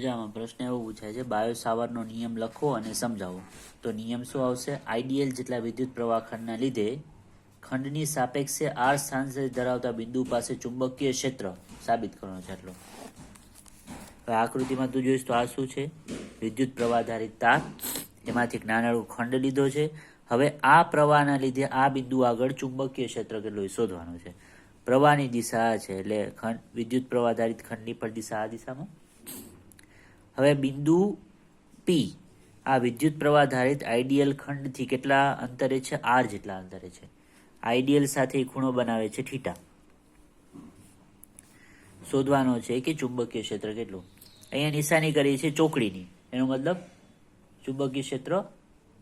આમાં પ્રશ્ન એવો પૂછાય છે બાયો સાવરનો નિયમ લખો અને સમજાવો. તો નિયમ શું આવશે? આઈડીએલ જેટલા વિદ્યુત પ્રવાહ ખંડના લીધે ખંડની સાપેક્ષે આર સ્થાન ધરાવતા બિંદુ પાસે ચુંબકીય ક્ષેત્ર સાબિત કરવાનો છે એટલો હવે આકૃતિમાં તું જોઈશ તો આ શું છે? વિદ્યુત પ્રવાહ આધારિત તાર, એમાંથી એક નાનાળું ખંડ લીધો છે. હવે આ પ્રવાહના લીધે આ બિંદુ આગળ ચુંબકીય ક્ષેત્ર કેટલું શોધવાનું છે? પ્રવાહની દિશા છે, એટલે ખંડ, વિદ્યુત પ્રવાહ આધારિત ખંડની પણ દિશા આ દિશામાં? હવે બિંદુ પી આ વિદ્યુત પ્રવાહ ધારિત આઈડિયલ ખંડથી કેટલા અંતરે છે? આર જેટલા અંતરે છે. આઈડિયલ સાથે ખૂણો બનાવે છે થીટા શોધવાનો છે કે ચુંબકીય ક્ષેત્ર કેટલું? અહીંયા નિશાની કરી છે ચોકડીની. એનો મતલબ ચુંબકીય ક્ષેત્ર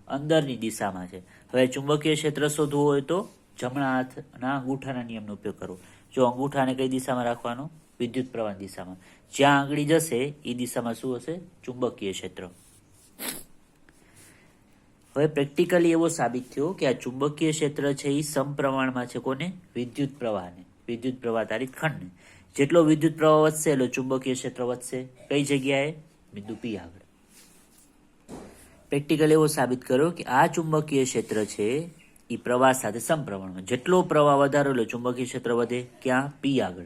અંદરની દિશામાં છે. હવે ચુંબકીય ક્ષેત્ર શોધવું હોય તો જમણા હાથના અંગૂઠાના નિયમનો ઉપયોગ કરવો. જો અંગૂઠાને કઈ દિશામાં રાખવાનો? વિદ્યુત પ્રવાહ દિશામાં. જ્યાં આંગળી જશે એ દિશામાં શું હશે? ચુંબકીય ક્ષેત્ર. હવે પ્રેક્ટિકલી એવો સાબિત થયો કે આ ચુંબકીય ક્ષેત્ર છે એ સમપ્રમાણમાં છે કોને? વિદ્યુત પ્રવાહને. વિદ્યુત પ્રવાહ તારીખ ખંડને. જેટલો વિદ્યુત પ્રવાહ વધશે, એટલો ચુંબકીય ક્ષેત્ર વધશે. કઈ જગ્યાએ? બિંદુ પી આગળ. પ્રેક્ટિકલ એવો સાબિત કર્યો કે આ ચુંબકીય ક્ષેત્ર છે એ પ્રવાહ સાથે સમપ્રમાણમાં. જેટલો પ્રવાહ વધારો, એટલો ચુંબકીય ક્ષેત્ર વધે. ક્યાં? પી આગળ.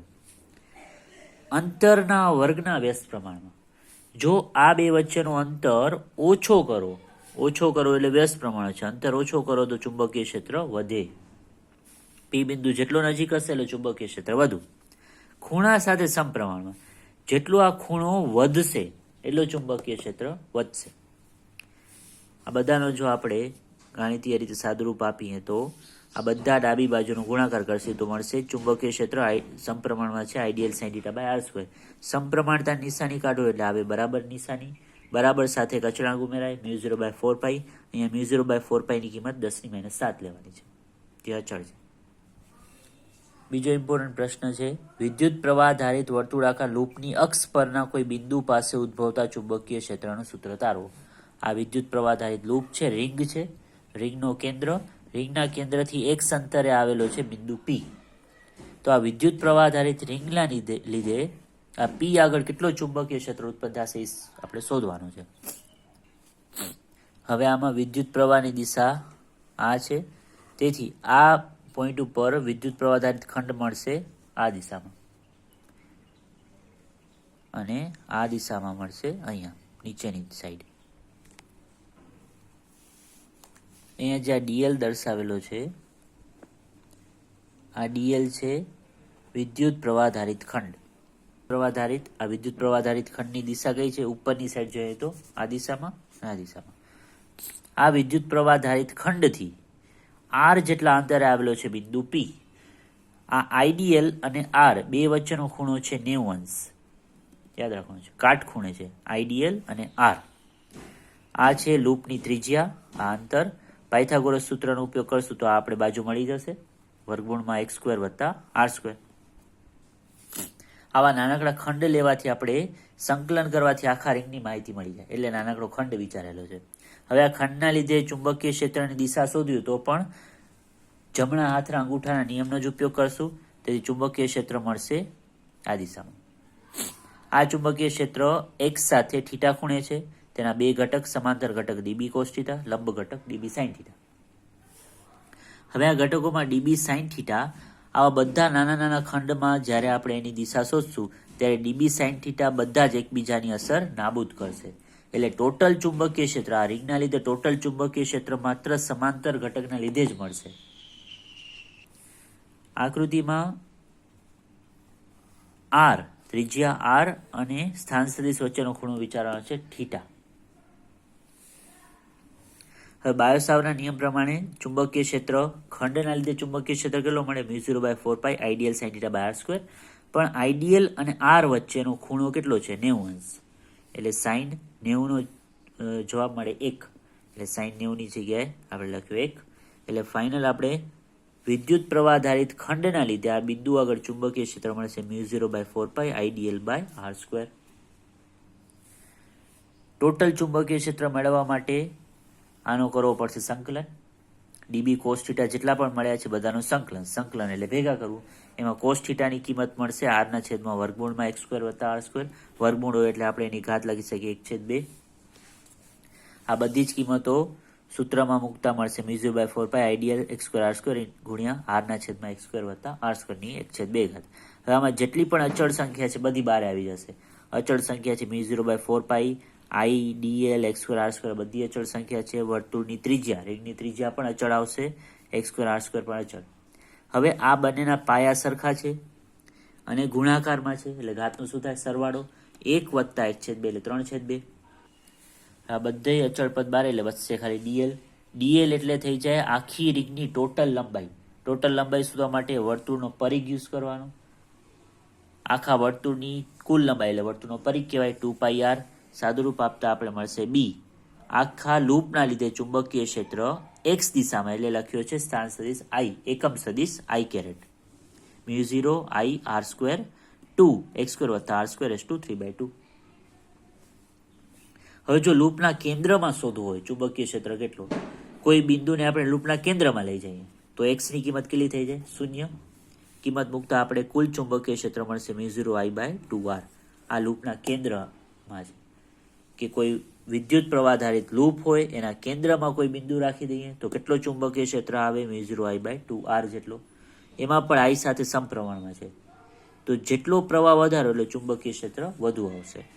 અંતરના વર્ગના વ્યસ્ત પ્રમાણમાં. જો આ બે વચ્ચેનો અંતર ઓછો કરો ઓછો કરો એટલે વ્યસ્ત પ્રમાણ છે. અંતર ઓછો કરો તો ચુંબકીય ક્ષેત્ર વધે. પી બિંદુ જેટલો નજીક હશે એટલે ચુંબકીય ક્ષેત્ર વધુ. ખૂણા સાથે સમપ્રમાણમાં. જેટલો આ ખૂણો વધશે, એટલો ચુંબકીય ક્ષેત્ર વધશે. આ બધાનો જો આપણે ગાણિતીય રીતે સાદુરૂપ આપીએ તો આ બધા ડાબી બાજુનો ગુણાકાર કરશે તો મળશે ચુંબકીય ક્ષેત્ર સમપ્રમાણમાં છે I dl sine theta by r square સમપ્રમાણતા નિશાની કાઢો એટલે આવે બરાબર નિશાની. બરાબર સાથે કચરાંક ઉમેરાય mu zero by four pi. અહીંયા મ્યુ ઝીરો બાય ફોર પાઈની કિંમત દસની માઇનસ સાત લેવાની છે. જે અચળ છે. બીજો ઇમ્પોર્ટન્ટ પ્રશ્ન છે, વિદ્યુત પ્રવાહ આધારિત વર્તુળાકાર લૂપની અક્ષ પરના કોઈ બિંદુ પાસે ઉદ્ભવતા ચુંબકીય ક્ષેત્રનું સૂત્ર તારવો. આ વિદ્યુત પ્રવાહ આધારિત લૂપ છે, રિંગ છે. રિંગનો કેન્દ્ર. રિંગના કેન્દ્રથી એક સંતરે આવેલો છે બિંદુ પી તો આ વિદ્યુત પ્રવાહ આધારિત રિંગના લીધે આ પી આગળ કેટલો ચુંબકીય ક્ષેત્ર ઉત્પન્ન થશે એ આપણે શોધવાનું છે. હવે આમાં વિદ્યુત પ્રવાહની દિશા આ છે. તેથી આ પોઈન્ટ ઉપર વિદ્યુત પ્રવાહ આધારિત ખંડ મળશે આ દિશામાં. અને આ દિશામાં મળશે અહીંયા, નીચેની સાઈડ અહીંયા જે આ ડીએલ દર્શાવેલો છે, આ ડીએલ છે વિદ્યુત પ્રવાધારિત ખંડ. પ્રવાધારિત આ વિદ્યુત પ્રવાધારિત ખંડની દિશા કઈ છે? ઉપરની સાઈડ જોઈએ તો, આ દિશામાં આ દિશામાં. આ વિદ્યુત પ્રવાધારિત ખંડથી આર જેટલા અંતરે આવેલો છે બિંદુ પી આ આઈડીએલ અને આર બે વચ્ચેનો ખૂણો છે નેવું અંશ યાદ રાખવાનું છે કાટખૂણે છે આઈડીએલ અને આર આ છે લૂપની ત્રિજ્યા, આ અંતર પાયથાગોરસ સૂત્રનો ઉપયોગ કરશું તો આપણે બાજુ મળી જશે. વર્ગમૂળમાં એક્સ સ્ક્વેર વત્તા આર સ્ક્વેર. આવા નાનકડા ખંડ લેવાથી આપણે સંકલન કરવાથી આખા રિંગની માહિતી મળી જાય. એટલે નાનકડો ખંડ વિચારેલો છે. હવે આ ખંડના લીધે ચુંબકીય ક્ષેત્રની દિશા શોધ્યું તો પણ જમણા હાથના અંગૂઠાના નિયમનો જ ઉપયોગ કરશું. તેથી ચુંબકીય ક્ષેત્ર મળશે આ દિશામાં. આ ચુંબકીય ક્ષેત્ર એક સાથે ઠીટા ખૂણે છે. તેના બે ઘટક સમાંતર ઘટક ડીબી કોસ લંબ ઘટક ડીબી સાઇન થીટા હવે આ ઘટકોમાં ડીબી સાઇન થીટા આવા બધા નાના નાના ખંડમાં જ્યારે આપણે એની દિશા શોધશું, ત્યારે ડીબી સાઇન થીટા બધા જ એકબીજાની અસર નાબૂદ કરશે. એટલે ટોટલ ચુંબકીય ક્ષેત્ર, આ રિંગના લીધે ટોટલ ચુંબકીય ક્ષેત્ર માત્ર સમાંતર ઘટકના લીધે જ મળશે. આકૃતિમાં આર ત્રિજ્યા આર અને સ્થાન સદિશ વચ્ચેનો ખૂણો વિચારવાનો છે થીટા હવે બાયોસાવરના નિયમ પ્રમાણે ચુંબકીય ક્ષેત્ર ખંડના લીધે ચુંબકીય ક્ષેત્ર કેટલો મળે? Mu zero by four pi ideal sine theta by R square. પણ આઈડિયલ અને આર વચ્ચેનો ખૂણો કેટલો છે? નેવું અંશ એટલે સાઈન નેવુંનો જવાબ મળે એક. એટલે સાઈન નેવુંની જગ્યાએ આપણે લખ્યું એક. એટલે ફાઇનલ આપણે વિદ્યુત પ્રવાહ આધારિત ખંડના લીધે આ બિંદુ આગળ ચુંબકીય ક્ષેત્ર મળશે mu zero by four pi I dl by r square. Total ચુંબકીય ક્ષેત્ર મેળવવા માટે આનો કરવો પડશે સંકલન. ડીબી કોસ જેટલા પણ મળ્યા છે બધાનું સંકલન. સંકલન એટલે ભેગા કરવું. એમાં કોસ કિંમત મળશે આરના છેદમાં વર્ગમૂળમાં એક્સ સ્ક્વેર વત્તા આર સ્ક્વેર વર્ગમૂળ હોય એટલે આપણે એની ઘાત લખી શકીએ એક છેદ બે. આ બધી જ કિંમતો સૂત્રમાં મૂકતા મળશે. Mu zero by four pi I dl x square r square ગુણ્યા આરના છેદમાં એક્સ સ્ક્વેર વત્તા આર સ્ક્વેરની એક છેદ બે ઘાત. હવે આમાં જેટલી પણ અચળ સંખ્યા છે બધી બહાર આવી જશે. અચળ સંખ્યા છે mu zero by four pi I dl x square, r square બધી અચળ સંખ્યા છે. વર્તુળની ત્રિજ્યા, રિંગની ત્રિજ્યા પણ અચળ આવશે. એક્સ સ્ક્વેર, આર સ્ક્વેર પણ અચળ. હવે આ બંનેના પાયા સરખા છે અને ગુણાકારમાં છે, એટલે ઘાતનું શું થાય? સરવાળો એક વત્તા એક છેદ બે, એટલે ત્રણ છેદ બે. આ બધે અચળ પદ બાર, એટલે વધશે ખાલી ડીએલ ડીએલ એટલે થઈ જાય આખી રીગની ટોટલ લંબાઈ. ટોટલ લંબાઈ શોધવા માટે વર્તુળનો પરિઘ યુઝ કરવાનો. આખા વર્તુળની કુલ લંબાઈ, એટલે વર્તુળનો પરિઘ કહેવાય ટુ પાઈ આર. સાદુરૂપ આપતા આપણે મળશે બી. આખા લૂપના લીધે ચુંબકીય ક્ષેત્ર એક્સ દિશામાં, એટલે લખ્યો છે સ્થાન સદિશ આઈ એકમ સદિશ I caret. Mu zero I r square, two. X square વત્તા r square s to, three by two. હવે જો લૂપના કેન્દ્રમાં શોધવું હોય, ચુંબકીય ક્ષેત્ર કેટલું? કોઈ બિંદુને આપણે લૂપના કેન્દ્રમાં લઈ જઈએ, તો એક્સની કિંમત કેટલી થઈ જાય? શૂન્ય. કિંમત મૂકતા આપણે કુલ ચુંબકીય ક્ષેત્ર મળશે mu zero I by two r આ લૂપના કેન્દ્રમાં છે કે કોઈ વિદ્યુત પ્રવાહ લૂપ હોય, એના કેન્દ્રમાં કોઈ બિંદુ રાખી દઈએ, તો કેટલો ચુંબકીય ક્ષેત્ર આવે? Mu zero I by two r જેટલો. એમાં પણ આઈ સાથે સમપ્રમાણમાં છે. તો જેટલો પ્રવાહ વધારો, એટલે ચુંબકીય ક્ષેત્ર વધુ આવશે.